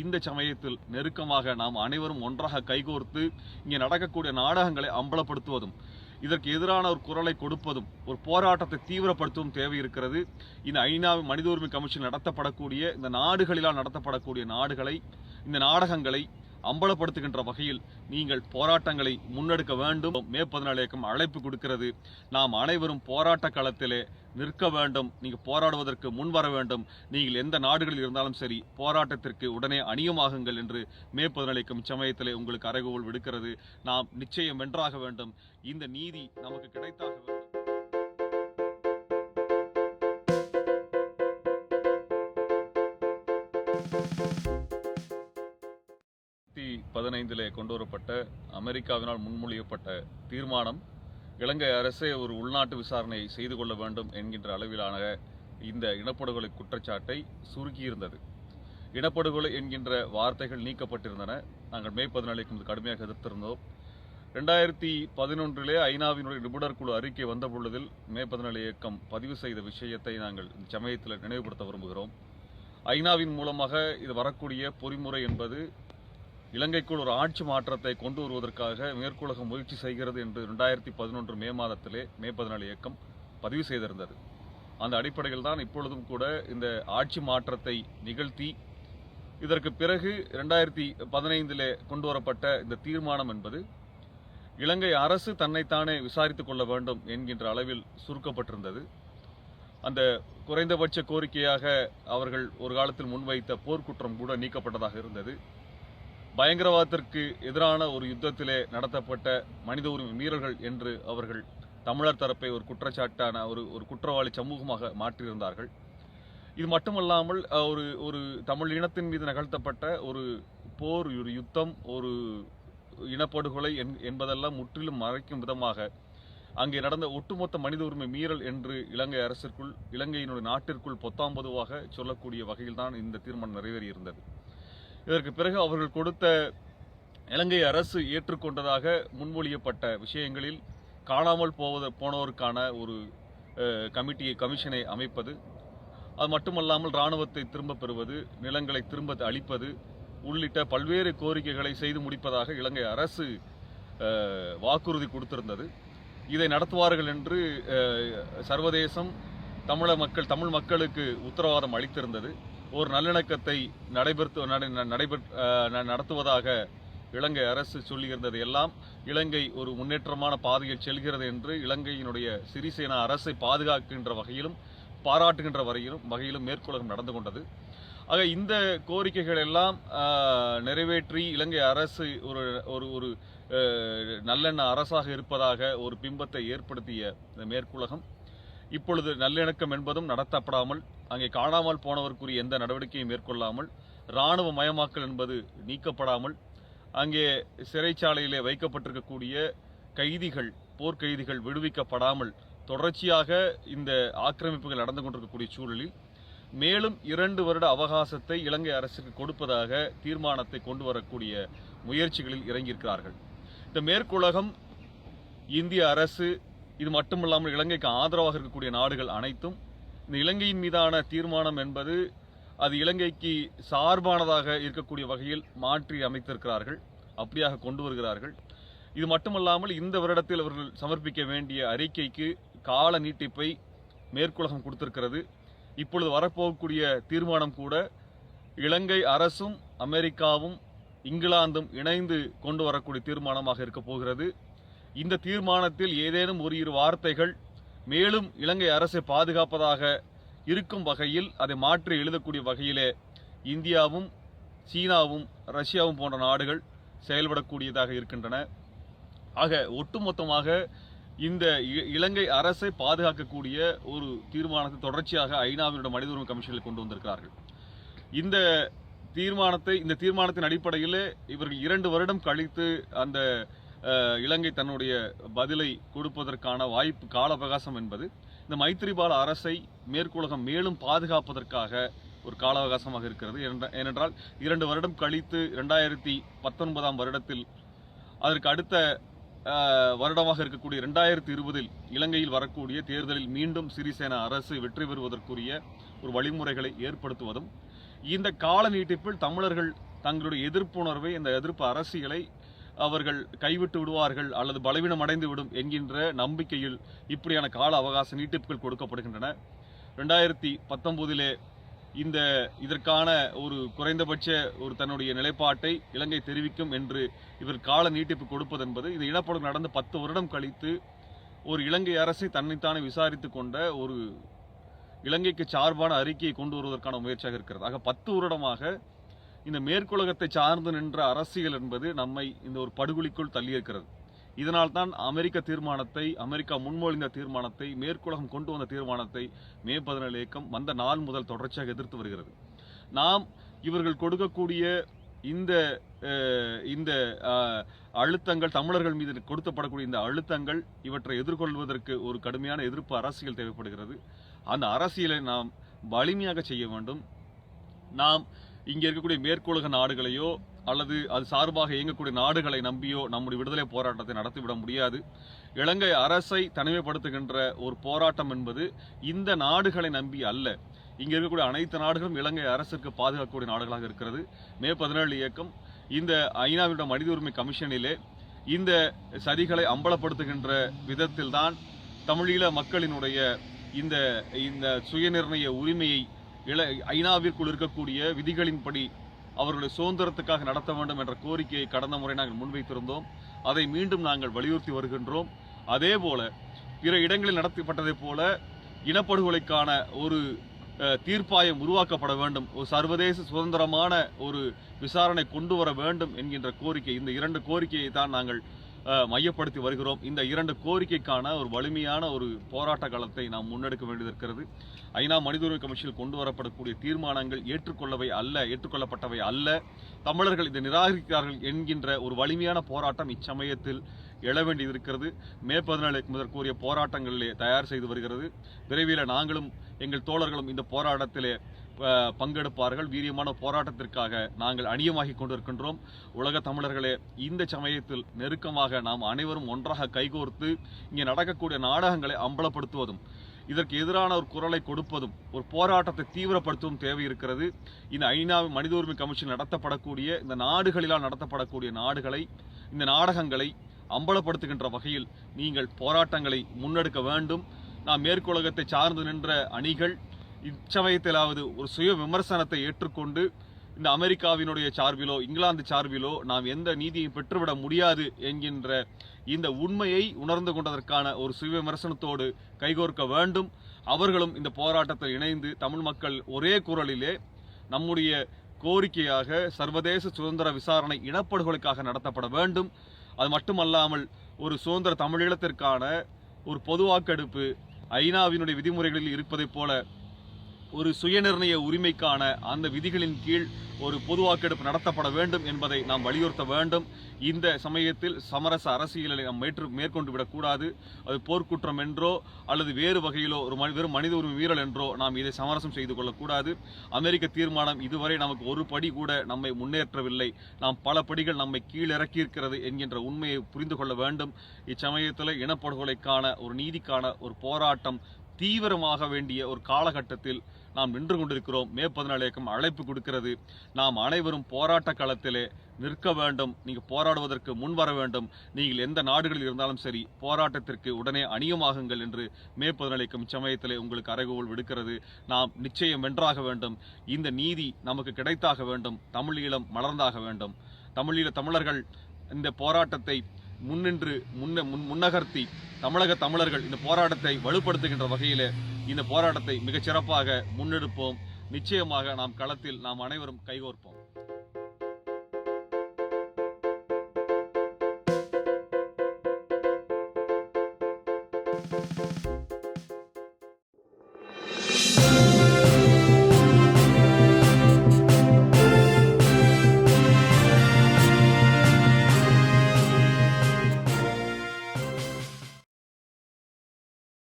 இந்த சமயத்தில் நெருக்கமாக நாம் அனைவரும் ஒன்றாக கைகோர்த்து இங்கே நடக்கக்கூடிய நாடகங்களை அம்பலப்படுத்துவதும் இதற்கு எதிரான ஒரு குரலை கொடுப்பதும் ஒரு போராட்டத்தை தீவிரப்படுத்தவும் தேவை இருக்கிறது. இந்த ஐநா மனித உரிமை கமிஷன் நடத்தப்படக்கூடிய இந்த நாடுகளிலால் நடத்தப்படக்கூடிய நாடுகளை இந்த நாடகங்களை அம்பலப்படுத்துகின்ற வகையில் நீங்கள் போராட்டங்களை முன்னெடுக்க வேண்டும். மே பதினாலு இயக்கம் அழைப்பு கொடுக்கிறது. நாம் அனைவரும் போராட்ட களத்திலே நிற்க வேண்டும். நீங்கள் போராடுவதற்கு முன் வர வேண்டும். நீங்கள் எந்த நாடுகளில் இருந்தாலும் சரி போராட்டத்திற்கு உடனே அணியமாகுங்கள் என்று மே பதினாலு இயக்கம் சமயத்திலே உங்களுக்கு அறைகோல் விடுக்கிறது. நாம் நிச்சயம் வென்றாக வேண்டும். இந்த நீதி நமக்கு கிடைத்தாக வேண்டும். பதினைந்திலே கொண்டுவரப்பட்ட அமெரிக்காவினால் முன்மொழியப்பட்ட தீர்மானம் இலங்கை அரசே ஒரு உள்நாட்டு விசாரணை செய்து கொள்ள வேண்டும் என்கின்ற அளவிலான இந்த இனப்படுகொலை குற்றச்சாட்டை சுருக்கியிருந்தது. இனப்படுகொலை என்கின்ற வார்த்தைகள் நீக்கப்பட்டிருந்தன. நாங்கள் மே பதினாலுக்கு கடுமையாக எதிர்த்திருந்தோம். ரெண்டாயிரத்தி பதினொன்றிலே ஐநாவினுடைய நிபுணர் குழு அறிக்கை வந்த பொழுதில் மே பதினாலு இயக்கம் பதிவு செய்த விஷயத்தை நாங்கள் இந்த சமயத்தில் நினைவுபடுத்த விரும்புகிறோம். ஐநாவின் மூலமாக இது வரக்கூடிய பொறிமுறை என்பது இலங்கைக்குள் ஒரு ஆட்சி மாற்றத்தை கொண்டு வருவதற்காக மேற்குலகம் முயற்சி செய்கிறது என்று ரெண்டாயிரத்தி பதினொன்று மே மாதத்திலே மே பதினாலு இயக்கம் பதிவு செய்திருந்தது. அந்த அடிப்படையில் தான் இப்பொழுதும் கூட இந்த ஆட்சி மாற்றத்தை நிகழ்த்தி இதற்கு பிறகு ரெண்டாயிரத்தி பதினைந்திலே கொண்டு வரப்பட்ட இந்த தீர்மானம் என்பது இலங்கை அரசு தன்னைத்தானே விசாரித்துக் கொள்ள வேண்டும் என்கின்ற அளவில் சுருக்கப்பட்டிருந்தது. அந்த குறைந்தபட்ச கோரிக்கையாக அவர்கள் ஒரு காலத்தில் முன்வைத்த போர்க்குற்றம் கூட நீக்கப்பட்டதாக இருந்தது. பயங்கரவாதத்திற்கு எதிரான ஒரு யுத்தத்திலே நடத்தப்பட்ட மனித உரிமை மீறல்கள் என்று அவர்கள் தமிழர் தரப்பை ஒரு குற்றச்சாட்டான ஒரு ஒரு குற்றவாளி சமூகமாக மாற்றியிருந்தார்கள். இது மட்டுமல்லாமல் ஒரு ஒரு தமிழ் இனத்தின் மீது நிகழ்த்தப்பட்ட ஒரு போர் ஒரு யுத்தம் ஒரு இனப்படுகொலை என்- என்பதெல்லாம் முற்றிலும் மறைக்கும் விதமாக அங்கே நடந்த ஒட்டுமொத்த மனித உரிமை மீறல் என்று இலங்கை அரசிற்குள் இலங்கையினுடைய நாட்டிற்குள் பொத்தாம்பதுவாக சொல்லக்கூடிய வகையில்தான் இந்த தீர்மானம் நிறைவேறியிருந்தது. இதற்கு பிறகு அவர்கள் கொடுத்த இலங்கை அரசு ஏற்றுக்கொண்டதாக முன்மொழியப்பட்ட விஷயங்களில் காணாமல் போவது போனோருக்கான ஒரு கமிட்டியை கமிஷனை அமைப்பது அது மட்டுமல்லாமல் இராணுவத்தை திரும்பப் பெறுவது நிலங்களை திரும்ப அளிப்பது உள்ளிட்ட பல்வேறு கோரிக்கைகளை செய்து முடிப்பதாக இலங்கை அரசு வாக்குறுதி கொடுத்திருந்தது. இதை நடத்துவார்கள் என்று சர்வதேசம் தமிழ மக்கள் தமிழ் மக்களுக்கு உத்தரவாதம் அளித்திருந்தது. ஒரு நல்லிணக்கத்தை நடைபெற்று நடைபெற் ந- நடத்துவதாக இலங்கை அரசு சொல்லியிருந்தது எல்லாம். இலங்கை ஒரு முன்னேற்றமான பாதையில் செல்கிறது என்று இலங்கையினுடைய சிறிசேனா அரசை பாதுகாக்கின்ற வகையிலும் பாராட்டுகின்ற வரையிலும் வகையிலும் மேற்குலகம் நடந்து கொண்டது. ஆக இந்த கோரிக்கைகள் எல்லாம் நிறைவேற்றி இலங்கை அரசு ஒரு ஒரு ஒரு நல்லெண்ண அரசாக இருப்பதாக ஒரு பிம்பத்தை ஏற்படுத்திய இந்த மேற்குலகம் இப்பொழுது நல்லிணக்கம் என்பதும் நடத்தப்படாமல் அங்கே காணாமல் போனவருக்குரிய எந்த நடவடிக்கையும் மேற்கொள்ளாமல் இராணுவ மயமாக்கல் என்பது நீக்கப்படாமல் அங்கே சிறைச்சாலையிலே வைக்கப்பட்டிருக்கக்கூடிய கைதிகள் போர்க்கைதிகள் விடுவிக்கப்படாமல் தொடர்ச்சியாக இந்த ஆக்கிரமிப்புகள் நடந்து கொண்டிருக்கக்கூடிய சூழலில் மேலும் இரண்டு வருட அவகாசத்தை இலங்கை அரசுக்கு கொடுப்பதாக தீர்மானத்தை கொண்டு வரக்கூடிய முயற்சிகளில் இறங்கியிருக்கிறார்கள். இந்த மேற்குலகம் இந்திய அரசு இது மட்டுமல்லாமல் இலங்கைக்கு ஆதரவாக இருக்கக்கூடிய நாடுகள் அனைத்தும் இந்த இலங்கையின் மீதான தீர்மானம் என்பது அது இலங்கைக்கு சார்பானதாக இருக்கக்கூடிய வகையில் மாற்றி அமைத்திருக்கிறார்கள் அப்படியாக கொண்டு வருகிறார்கள். இது மட்டுமல்லாமல் இந்த வருடத்தில் அவர்கள் சமர்ப்பிக்க வேண்டிய அறிக்கைக்கு கால நீட்டிப்பை மேற்குலகம் கொடுத்திருக்கிறது. இப்பொழுது வரப்போகக்கூடிய தீர்மானம் கூட இலங்கை அரசும் அமெரிக்காவும் இங்கிலாந்தும் இணைந்து கொண்டு வரக்கூடிய தீர்மானமாக இருக்க போகிறது. இந்த தீர்மானத்தில் ஏதேனும் ஒரு இரு வார்த்தைகள் மேலும் இலங்கை அரசை பாதுகாப்பதாக இருக்கும் வகையில் அதை மாற்றி எழுதக்கூடிய வகையிலே இந்தியாவும் சீனாவும் ரஷ்யாவும் போன்ற நாடுகள் செயல்படக்கூடியதாக இருக்கின்றன. ஆக ஒட்டுமொத்தமாக இந்த இ- இலங்கை அரசை பாதுகாக்கக்கூடிய ஒரு தீர்மானத்தை தொடர்ச்சியாக ஐநாவினுடைய மனித உரிமை கமிஷனில் கொண்டு வந்திருக்கிறார்கள். இந்த தீர்மானத்தை இந்த தீர்மானத்தின் அடிப்படையில் இவர்கள் இரண்டு வருடம் கழித்து அந்த இலங்கை தன்னுடைய பதிலை கொடுப்பதற்கான வாய்ப்பு கால அவகாசம் என்பது இந்த மைத்திரிபால அரசை மேற்குலகம் மேலும் பாதுகாப்பதற்காக ஒரு கால அவகாசமாக இருக்கிறது ஏனென்றால் இரண்டு வருடம் கழித்து இரண்டாயிரத்தி பத்தொன்பதாம் வருடத்தில் அதற்கு அடுத்த வருடமாக இருக்கக்கூடிய ரெண்டாயிரத்தி இருபதில் இலங்கையில் வரக்கூடிய தேர்தலில் மீண்டும் சிறிசேனா அரசு வெற்றி பெறுவதற்குரிய ஒரு வழிமுறைகளை ஏற்படுத்துவதும் இந்த கால நீட்டிப்பில் தமிழர்கள் தங்களுடைய எதிர்ப்புணர்வை இந்த எதிர்ப்பு அரசியலை அவர்கள் கைவிட்டு விடுவார்கள் அல்லது பலவீனம் அடைந்து விடும் என்கின்ற நம்பிக்கையில் இப்படியான கால அவகாச நீட்டிப்புகள் கொடுக்கப்படுகின்றன. ரெண்டாயிரத்தி பத்தொம்போதிலே இந்த இதற்கான ஒரு குறைந்தபட்ச ஒரு தன்னுடைய நிலைப்பாட்டை இலங்கை தெரிவிக்கும் என்று இவர் கால நீட்டிப்பு கொடுப்பது என்பது இந்த இனப்படும் நடந்து பத்து வருடம் கழித்து ஒரு இலங்கை அரசை தன்னைத்தானே விசாரித்து கொண்ட ஒரு இலங்கைக்கு சார்பான அறிக்கையை கொண்டு வருவதற்கான முயற்சியாக இருக்கிறது. ஆக பத்து வருடமாக இந்த மேற்குலகத்தை சார்ந்து நின்ற அரசியல் என்பது நம்மை இந்த ஒரு படுகொலிக்குள் தள்ளியிருக்கிறது. இதனால் தான் அமெரிக்க தீர்மானத்தை அமெரிக்கா முன்மொழிந்த தீர்மானத்தை மேற்குலகம் கொண்டு வந்த தீர்மானத்தை மே பதினேழு இயக்கம் வந்த நாள் முதல் தொடர்ச்சியாக எதிர்த்து வருகிறது. நாம் இவர்கள் கொடுக்கக்கூடிய இந்த இந்த அழுத்தங்கள் தமிழர்கள் மீது கொடுத்தப்படக்கூடிய இந்த அழுத்தங்கள் இவற்றை எதிர்கொள்வதற்கு ஒரு கடுமையான எதிர்ப்பு அரசியல் தேவைப்படுகிறது. அந்த அரசியலை நாம் வலிமையாக செய்ய வேண்டும். நாம் இங்கே இருக்கக்கூடிய மேற்குலக நாடுகளையோ அல்லது அது சார்பாக இயங்கக்கூடிய நாடுகளை நம்பியோ நம்முடைய விடுதலை போராட்டத்தை நடத்திவிட முடியாது. இலங்கை அரசை தனிமைப்படுத்துகின்ற ஒரு போராட்டம் என்பது இந்த நாடுகளை நம்பி அல்ல. இங்கே இருக்கக்கூடிய அனைத்து நாடுகளும் இலங்கை அரசுக்கு பாதுகாக்கக்கூடிய நாடுகளாக இருக்கிறது. மே பதினேழு இயக்கம் இந்த ஐநாவிட மனித உரிமை கமிஷனிலே இந்த சதிகளை அம்பலப்படுத்துகின்ற விதத்தில்தான் தமிழீழ மக்களினுடைய இந்த இந்த சுயநிர்ணய உரிமையை இல ஐநாவிற்குள் இருக்கக்கூடிய விதிகளின்படி அவர்களுடைய சுதந்திரத்துக்காக நடத்த வேண்டும் என்ற கோரிக்கையை கடந்த முறை நாங்கள் முன்வைத்திருந்தோம். அதை மீண்டும் நாங்கள் வலியுறுத்தி வருகின்றோம். அதே போல பிற இடங்களில் நடத்தப்பட்டதைப் போல இனப்படுகொலைக்கான ஒரு தீர்ப்பாயம் உருவாக்கப்பட வேண்டும். ஒரு சர்வதேச சுதந்திரமான ஒரு விசாரணை கொண்டு வர வேண்டும் என்கின்ற கோரிக்கை இந்த இரண்டு கோரிக்கையை தான் நாங்கள் மையப்படுத்தி வருகிறோம். இந்த இரண்டு கோரிக்கைக்கான ஒரு வலிமையான ஒரு போராட்ட காலத்தை நாம் முன்னெடுக்க வேண்டியது இருக்கிறது ஐநா மனித உரிமை கமிஷனில் கொண்டு வரப்படக்கூடிய தீர்மானங்கள் ஏற்றுக்கொள்ளவை அல்ல ஏற்றுக்கொள்ளப்பட்டவை அல்ல. தமிழர்கள் இதை நிராகரிக்கிறார்கள் என்கின்ற ஒரு வலிமையான போராட்டம் இச்சமயத்தில் எழ வேண்டியது இருக்கிறது மே பதினேழு முதல் கூறிய போராட்டங்களிலே தயார் செய்து வருகிறது. விரைவில் நாங்களும் எங்கள் தோழர்களும் இந்த போராட்டத்திலே பங்கெடுப்பார்கள். வீரியமான போராட்டத்திற்காக நாங்கள் அணியமாகி கொண்டிருக்கின்றோம். உலக தமிழர்களே இந்த சமயத்தில் நெருக்கமாக நாம் அனைவரும் ஒன்றாக கைகோர்த்து இங்கே நடக்கக்கூடிய நாடகங்களை அம்பலப்படுத்துவதும் இதற்கு எதிரான ஒரு குரலை கொடுப்பதும் ஒரு போராட்டத்தை தீவிரப்படுத்தவும் தேவை இருக்கிறது. இந்த ஐநா மனித உரிமை கமிஷன் நடத்தப்படக்கூடிய இந்த நாடுகளிலால் நடத்தப்படக்கூடிய நாடுகளை இந்த நாடகங்களை அம்பலப்படுத்துகின்ற வகையில் நீங்கள் போராட்டங்களை முன்னெடுக்க வேண்டும். நாம் மேற்குலகத்தை சார்ந்து நின்ற அணிகள் இச்சமயத்திலாவது ஒரு சுய விமர்சனத்தை ஏற்றுக்கொண்டு இந்த அமெரிக்காவினுடைய சார்பிலோ இங்கிலாந்து சார்பிலோ நாம் எந்த நீதியை பெற்றுவிட முடியாது என்கின்ற இந்த உண்மையை உணர்ந்து கொண்டதற்கான ஒரு சுய விமர்சனத்தோடு கைகோர்க்க வேண்டும். அவர்களும் இந்த போராட்டத்தில் இணைந்து தமிழ் மக்கள் ஒரே குரலிலே நம்முடைய கோரிக்கையாக சர்வதேச சுதந்திர விசாரணை இனப்படுகொலைக்காக நடத்தப்பட வேண்டும். அது மட்டுமல்லாமல் ஒரு சுதந்திர தமிழீழத்திற்கான ஒரு பொது வாக்கெடுப்பு ஐநாவினுடைய விதிமுறைகளில் இருப்பதைப் போல ஒரு சுயநிர்ணய உரிமைக்கான அந்த விதிகளின் கீழ் ஒரு பொது வாக்கெடுப்பு நடத்தப்பட வேண்டும் என்பதை நாம் வலியுறுத்த வேண்டும். இந்த சமயத்தில் சமரச அரசியலை நாம் மேற்று மேற்கொண்டு விடக்கூடாது. அது போர்க்குற்றம் என்றோ அல்லது வேறு வகையிலோ ஒரு மனி வெறும் மனித உரிமை மீறல் என்றோ நாம் இதை சமரசம் செய்து கொள்ளக்கூடாது. அமெரிக்க தீர்மானம் இதுவரை நமக்கு ஒரு படி கூட நம்மை முன்னேற்றவில்லை. நாம் பல படிகள் நம்மை கீழிறக்கியிருக்கிறது என்கின்ற உண்மையை புரிந்து கொள்ள வேண்டும். இச்சமயத்தில் இனப்படுகொலைக்கான ஒரு நீதிக்கான ஒரு போராட்டம் தீவிரமாக வேண்டிய ஒரு காலகட்டத்தில் நாம் நின்று கொண்டிருக்கிறோம். மே பதினாலு இயக்கம் அழைப்பு கொடுக்கிறது. நாம் அனைவரும் போராட்ட களத்திலே நிற்க வேண்டும். நீங்கள் போராடுவதற்கு முன் வர வேண்டும். நீங்கள் எந்த நாடுகளில் இருந்தாலும் சரி போராட்டத்திற்கு உடனே அணியமாகுங்கள் என்று மே பதினாலு இயக்கம் உங்களுக்கு அறைகோல் விடுக்கிறது. நாம் நிச்சயம் வென்றாக வேண்டும். இந்த நீதி நமக்கு கிடைத்தாக வேண்டும். தமிழீழம் மலர்ந்தாக வேண்டும். தமிழீழ தமிழர்கள் இந்த போராட்டத்தை முன்னின்று முன்ன முன் முன்னகர்த்தி தமிழக தமிழர்கள் இந்த போராட்டத்தை வலுப்படுத்துகின்ற வகையிலே இந்த போராட்டத்தை மிகச்சிறப்பாக முன்னெடுப்போம். நிச்சயமாக நாம் களத்தில் நாம் அனைவரும் கைகோர்ப்போம்.